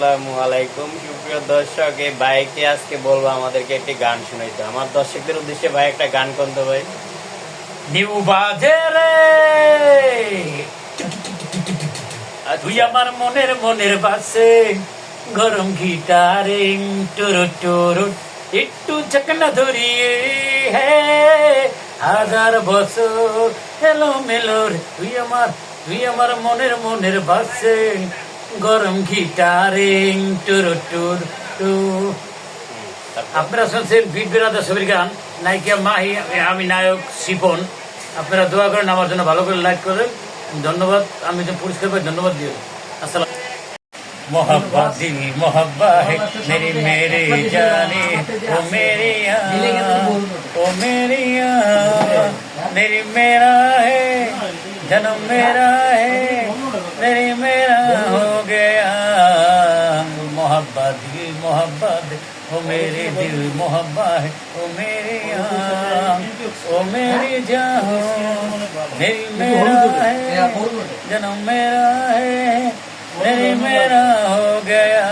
আসসালামু আলাইকুম। সুপ্রিয় দর্শক, এই ভাইকে আজকে বলব আমাদেরকে একটি গান শুনাইতে। আমার দর্শকদের উদ্দেশ্যে ভাই একটা গান করতে ভাই। নিউ বাজে রে। তুই আমার মনের মনের বাসে গরম গিটারে, টুরু টুরু, একটু চকনা ধরিয়ে, হে, হাজার বছর হেলো মেলোর তুই আমার তুই আমার মনের মনের বাসে গরম গিটারে টুরু টুরু টু আপনারা শুনছেন বিট বেরাদা ছবির গান নায়িকা মাহি আমি নায়ক শিপন আপনারা দোয়া করেন আমার জন্য ভালো করে লাইক করেন ধন্যবাদ আমি তো পুরস্কার পাই ধন্যবাদ দিও আসসালাম मोहब्बत दिल मोहब्बत है मेरी मेरे जाने ओ मेरी यार ओ मेरी यार मेरी मेरा है जन्म मेरा है मेरी मेरा हो मोहब्बत ओ मेरे दिल मोहब्बत है ओ मेरी यार ओ मेरी जान मेरी मेरा है जन्म मेरा है मेरे मेरा हो गया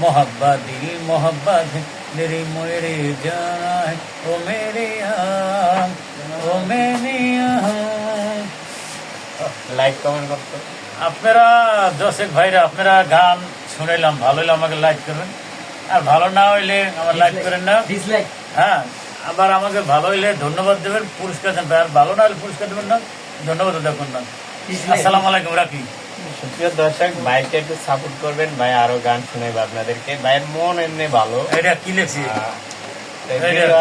मोहब्बत दिल मोहब्बत है मेरी मेरे जाना है वो मेरे यहाँ वो मेरे यहाँ লাইক কমেন্ট করতে আপনারা দর্শক ভাইরা আপনারা গান শুনাইলাম ভালো হলে আমাকে লাইক করবেন। আর ভালো না হইলে আমার লাইক করেন না। ডিসলাইক হ্যাঁ আবার আমাকে ভালো হইলে ধন্যবাদ দেবেন পুরস্কার দেবেন আর ভালো না হলে পুরস্কার দেবেন না ধন্যবাদ দেখুন না। আসসালামু আলাইকুম রাখি। সুপ্রিয় দর্শক ভাইকে একটু সাপোর্ট করবেন। ভাই আরও গান শুনাইবে আপনাদেরকে। ভাইয়ের মন এমনি ভালো। এটা কি লেখছি?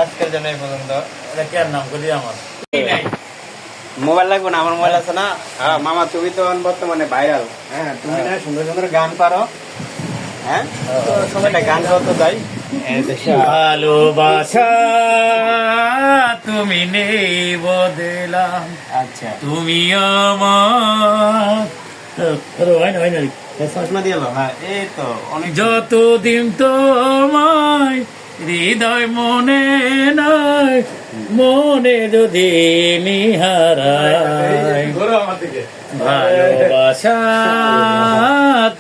আজকের জন্য এই পর্যন্ত। এটা কে নাম করি আমার? মোবাইল লাগবে না? আমার মোবাইল আছে না? হ্যাঁ মামা তুমি তো বর্তমানে ভাইরাল হ্যাঁ তুমি না সুন্দর সুন্দর গান পারো। হ্যাঁ? তো সবাই গান করতে যাই। এই দেশে ভালোবাসা তুমি নেই বদলাম। আচ্ছা। তুমি আমার। হয় যতদিন তোমায় হৃদয় মনে নাই মনে যদি নিহারায় ভালোবাসা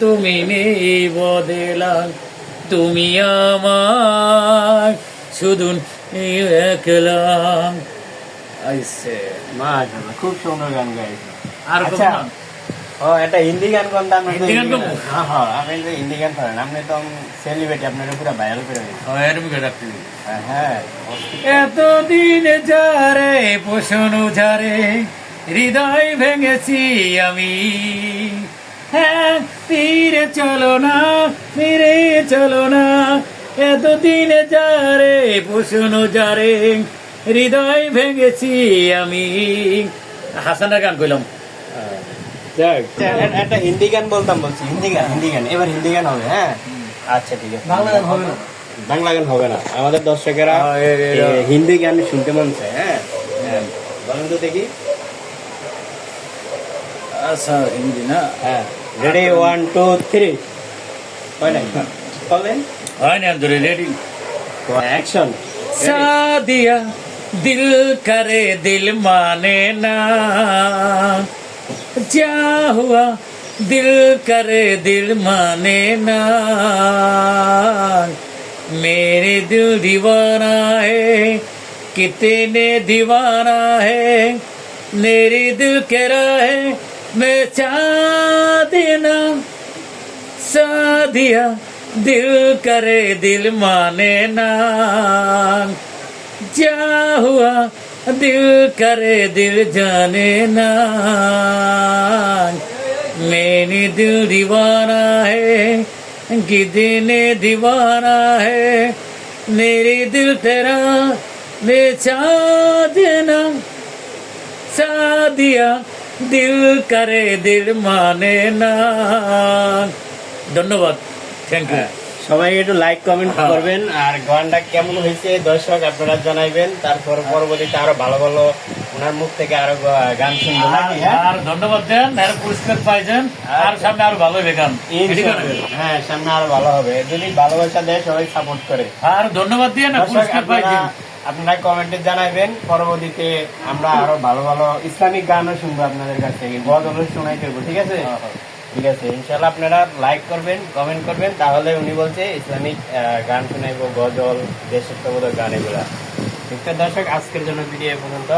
তুমি নেই তুমি আমার শুধু একলাম আইসে মাশাআল্লাহ, খুব সুন্দর গান গাইছো। আর আচ্ছা। ও এটা হিন্দি গান কোনটা আপনি হিন্দি গান? হ্যাঁ হ্যাঁ আপনি তো হিন্দি গান আপনি তো সেলিব্রিটি আপনার পুরো ভাইরাল করে দিয়েছেন। এরকম রাখতে হ্যাঁ, হ্যাঁ। এতদিন যারে পোষণ যারে হৃদয় ভেঙেছি আমি। হ্যাঁ ফিরে চলো না ফিরে চলো না। এতদিন যারে পোষণ যারে হৃদয় ভেঙেছি আমি। হাসানের গান কইলাম। এ- একটা হিন্দি গান বলতাম বলছি হিন্দি গান হিন্দি গান। এবার হিন্দি গান হবে হ্যাঁ? আচ্ছা ঠিক আছে। বাংলা গান হবে না? বাংলা গান হবে না। আমাদের দর্শকেরা হিন্দি গান শুনতে মন চায় হ্যাঁ? হ্যাঁ বলেন তো দেখি। ಹಿಂದಿನ ರೆಡಿ ಒನ್ ಟೂ ना ಅಂದ್ರೆ क्या हुआ दिल करे दिल माने ना मेरे दिल दीवाना है कितने दीवाना है मेरे दिल कह रहा है देना सादिया दिल करे दिल माने ना। जा हुआ, दिल करे दिल जाने ना। मैंने दिल दीवाना है गिदे ने दीवाना है। मेरे दिल तेरा बेचा देना सादिया দিল করে দিল মানে না। ধন্যবাদ। থ্যাংক ইউ সবাই একটু লাইক কমেন্ট করবেন। আর গানটা কেমন হয়েছে দর্শক আপনারা জানাইবেন। তারপর পরবর্তীতে আরও ভালো ভালো ওনার মুখ থেকে আরও গান শুনব হ্যাঁ? আর ধন্যবাদ দেন আর পুরস্কার পাইছেন। আর সামনে আরও ভালো হবে গান। হ্যাঁ সামনে আরও ভালো হবে। যদি ভালোবাসা দেয় সবাই সাপোর্ট করে। আর ধন্যবাদ দিয়ে না পুরস্কার পাইছেন। আপনারা কমেন্টে জানাবেন। পরবর্তীতে আমরা আরও ভালো ভালো ইসলামিক গানও শুনব আপনাদের কাছ থেকে। গজলও শোনাই করব ঠিক আছে? ঠিক আছে ইনশাল্লাহ আপনারা লাইক করবেন কমেন্ট করবেন তাহলে উনি বলছে ইসলামিক আহ, গান শোনাইব গজল দেশত্ববোধক গান এগুলা। দর্শক আজকের জন্য ভিডিও পর্যন্ত।